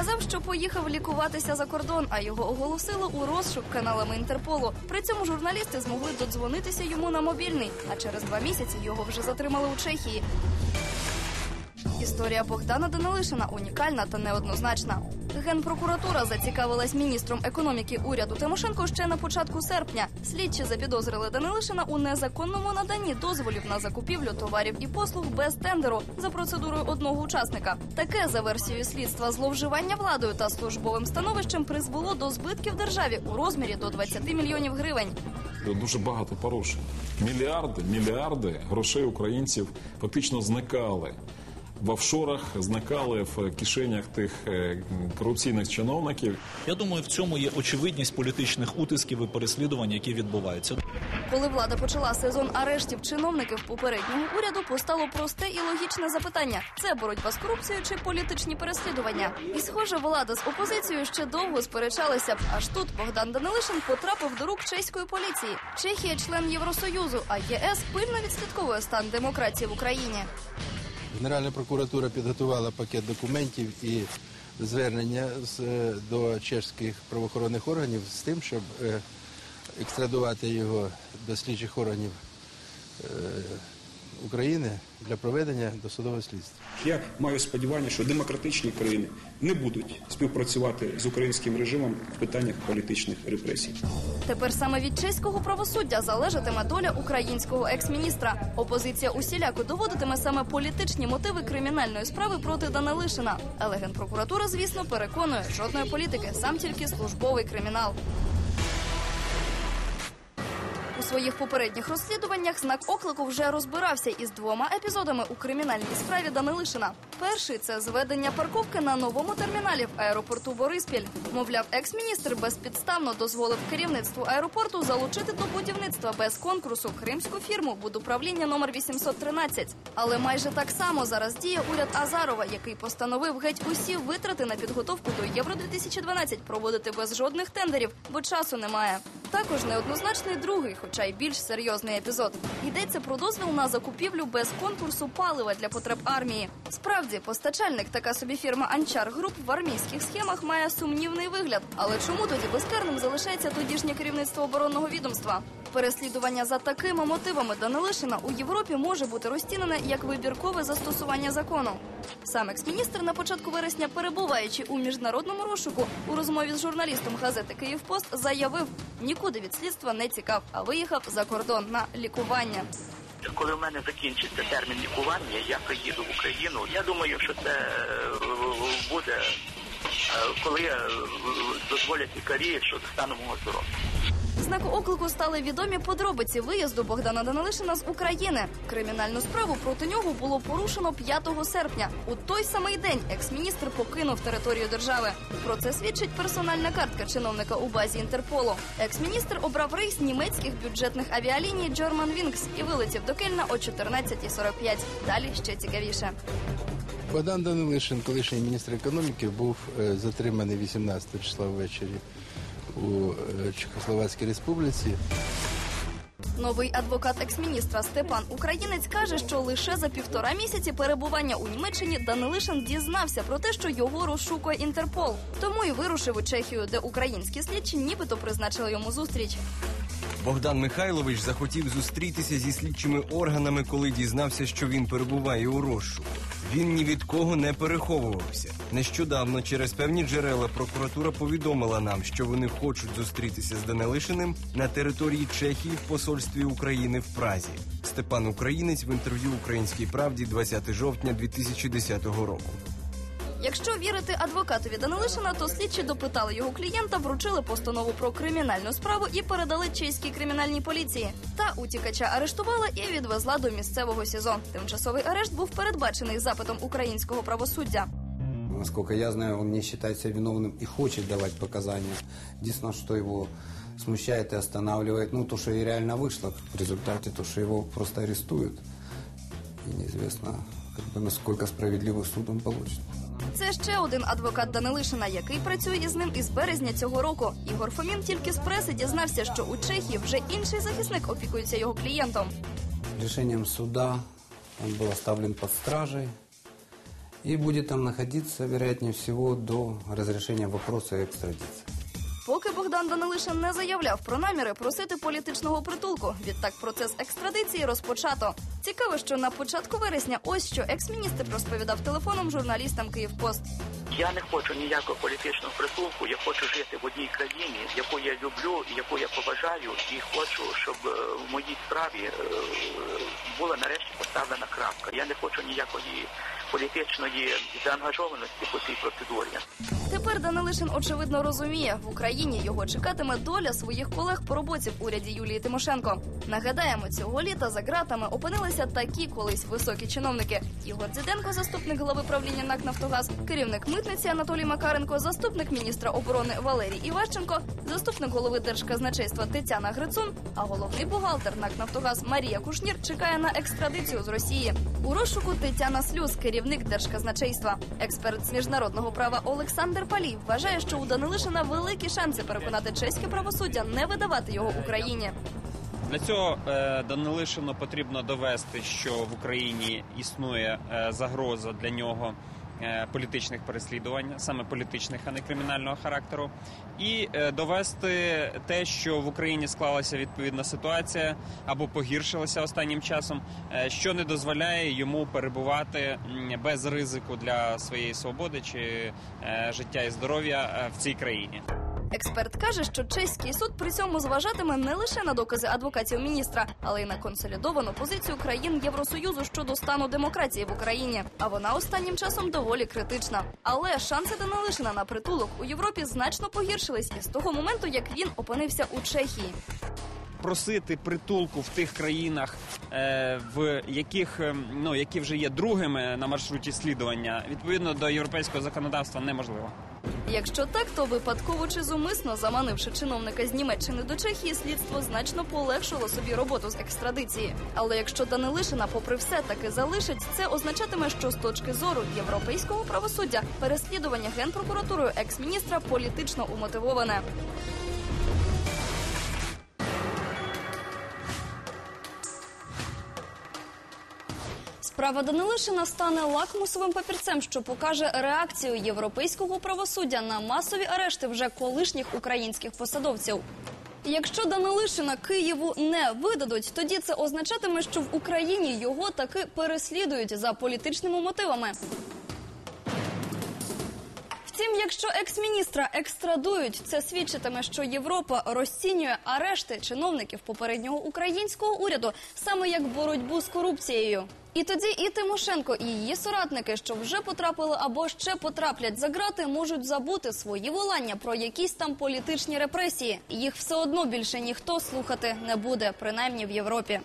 Сказав, що поїхав лікуватися за кордон, а його оголосило у розшук каналами Інтерполу. При цьому журналісти змогли додзвонитися йому на мобільний, а через два місяці його вже затримали у Чехії. Історія Богдана Данилишина унікальна та неоднозначна. Генпрокуратура зацікавилась міністром економіки уряду Тимошенко ще на початку серпня. Слідчі запідозрили Данилишина у незаконному наданні дозволів на закупівлю товарів і послуг без тендеру за процедурою одного учасника. Таке за версією слідства зловживання владою та службовим становищем призвело до збитків державі у розмірі до 20 мільйонів гривень. Дуже багато порушень. Мільярди, мільярди грошей українців фактично зникали. В офшорах зникали в кишенях тих е, корупційних чиновників. Я думаю, в цьому є очевидність політичних утисків і переслідувань, які відбуваються. Коли влада почала сезон арештів чиновників попереднього уряду, постало просте і логічне запитання: це боротьба з корупцією чи політичні переслідування? І схоже, влада з опозицією ще довго сперечалися б. Аж тут Богдан Данилишин потрапив до рук чеської поліції. Чехія член Євросоюзу, а ЄС пильно відслідковує стан демократії в Україні. Генеральна прокуратура підготувала пакет документів і звернення е, до чешських правоохоронних органів з тим, щоб е, екстрадувати його до слідчих органів е, України для проведення досудового слідства. Я маю сподівання, що демократичні країни не будуть співпрацювати з українським режимом в питаннях політичних репресій. Тепер саме від чеського правосуддя залежатиме доля українського екс-міністра. Опозиція усіляко доводитиме саме політичні мотиви кримінальної справи проти Данилишина. Але генпрокуратура, звісно, переконує жодної політики, сам тільки службовий кримінал. Своїх попередніх розслідуваннях знак оклику вже розбирався із двома епізодами у кримінальній справі Данилишина. Перший це зведення парковки на новому терміналі в аеропорту Бориспіль. Мовляв, екс-міністр безпідставно дозволив керівництву аеропорту залучити до будівництва без конкурсу кримську фірму будуправління номер 813. Але майже так само зараз діє уряд Азарова, який постановив геть усі витрати на підготовку до Євро 2012 проводити без жодних тендерів, бо часу немає. Також неоднозначний другий, хоча й більш серйозний епізод. Йдеться про дозвіл на закупівлю без конкурсу палива для потреб армії. Справді, постачальник, така собі фірма Анчар Груп в армійських схемах має сумнівний вигляд. Але чому тоді безкарним залишається тодішнє керівництво оборонного відомства? Переслідування за такими мотивами Данилишина у Європі може бути розцінене як вибіркове застосування закону. Сам екс-міністр на початку вересня, перебуваючи у міжнародному розшуку, у розмові з журналістом газети Київпост заявив, нікуди від слідства не цікав, а виїхав за кордон на лікування. Коли в мене закінчиться термін лікування, я приїду в Україну. Я думаю, що це е, буде, е, коли е, дозволять лікарі, що стану мого здоров'я. Знаку оклику стали відомі подробиці виїзду Богдана Данилишина з України. Кримінальну справу проти нього було порушено 5 серпня. У той самий день екс-міністр покинув територію держави. Про це свідчить персональна картка чиновника у базі Інтерполу. Екс-міністр обрав рейс німецьких бюджетних авіаліній German Wings і вилетів до Кельна о 14.45. Далі ще цікавіше. Богдан Данилишин, колишній міністр економіки, був е, затриманий 18 числа ввечері у е, Чехословацькій республіці. Новий адвокат екс-міністра Степан Українець каже, що лише за півтора місяці перебування у Німеччині Данилишин дізнався про те, що його розшукує Інтерпол. Тому і вирушив у Чехію, де українські слідчі нібито призначили йому зустріч. Богдан Михайлович захотів зустрітися зі слідчими органами, коли дізнався, що він перебуває у розшуку. Він ні від кого не переховувався. Нещодавно через певні джерела прокуратура повідомила нам, що вони хочуть зустрітися з Данилишиним на території Чехії в посольстві України в Празі. Степан Українець в інтерв'ю Українській правді 20 жовтня 2010 року. Якщо вірити адвокатові Данилишина, то слідчі допитали його клієнта, вручили постанову про кримінальну справу і передали чеській кримінальній поліції. Та утікача арештувала і відвезла до місцевого СІЗО. Тимчасовий арешт був передбачений запитом українського правосуддя. Насколько я знаю, он не считает себя виновным и хочет давать показания. Единственное, что его смущает и ну, то, что и реально вышло в результате, то, что его просто арестуют И неизвестно, как бы, насколько справедливый суд он получит. Це ще один адвокат Данилишина, який працює із ним із березня цього року. Ігор Фомін тільки з преси дізнався, що у Чехії вже інший захисник опікується його клієнтом. Решением суда он был оставлен под стражей. И будет там находиться, вероятнее всего, до разрешения вопроса экстрадиции. Богдан Данилишин не заявляв про наміри просити політичного притулку. Відтак процес екстрадиції розпочато. Цікаво, що на початку вересня ось що екс-міністр розповідав телефоном журналістам Київпост. Я не хочу ніякого політичного притулку. Я хочу жити в одній країні, яку я люблю, яку я поважаю, і хочу, щоб е, в моїй справі е, була нарешті поставлена крапка. Я не хочу ніякої політичної заангажованості по цій процедурі. Тепер Данилишин очевидно розуміє, в Україні його чекатиме доля своїх колег по роботі в уряді Юлії Тимошенко. Нагадаємо, цього літа за ґратами опинилися такі колись високі чиновники: Ігор Дзіденко, заступник голови правління НАК «Нафтогаз», керівник митниці Анатолій Макаренко, заступник міністра оборони Валерій Іващенко, заступник голови держказначейства Тетяна Грицун, а головний бухгалтер НАК «Нафтогаз» Марія Кушнір чекає на екстрадицію з Росії. У розшуку Тетяна Слюз, керівник держказначейства. Експерт з міжнародного права Олександр Палій вважає, що у Данилишина великі шанси переконати чеське правосуддя не видавати його Україні. Для цього е, Данилишину потрібно довести, що в Україні існує е, загроза для нього політичних переслідувань, саме політичних, а не кримінального характеру, і е, довести те, що в Україні склалася відповідна ситуація або погіршилася останнім часом, е, що не дозволяє йому перебувати без ризику для своєї свободи чи е, життя і здоров'я е, в цій країні. Експерт каже, що чеський суд при цьому зважатиме не лише на докази адвокатів міністра, але й на консолідовану позицію країн Євросоюзу щодо стану демократії в Україні. А вона останнім часом доволі критична. Але шанси Данилишина на притулок у Європі значно погіршились із того моменту, як він опинився у Чехії. просити притулку в тих країнах, е, в яких е, ну які вже є другими на маршруті слідування, відповідно до європейського законодавства неможливо. Якщо так, то випадково чи зумисно заманивши чиновника з Німеччини до Чехії, слідство значно полегшило собі роботу з екстрадиції. Але якщо Данилишина, попри все таки залишить, це означатиме, що з точки зору європейського правосуддя переслідування генпрокуратурою екс-міністра політично умотивоване. Справа Данилишина стане лакмусовим папірцем, що покаже реакцію європейського правосуддя на масові арешти вже колишніх українських посадовців. Якщо Данилишина Києву не видадуть, тоді це означатиме, що в Україні його таки переслідують за політичними мотивами. Втім, якщо екс-міністра екстрадують, це свідчитиме, що Європа розцінює арешти чиновників попереднього українського уряду саме як боротьбу з корупцією. І тоді і Тимошенко, і її соратники, що вже потрапили або ще потраплять за грати, можуть забути свої волання про якісь там політичні репресії. Їх все одно більше ніхто слухати не буде, принаймні в Європі.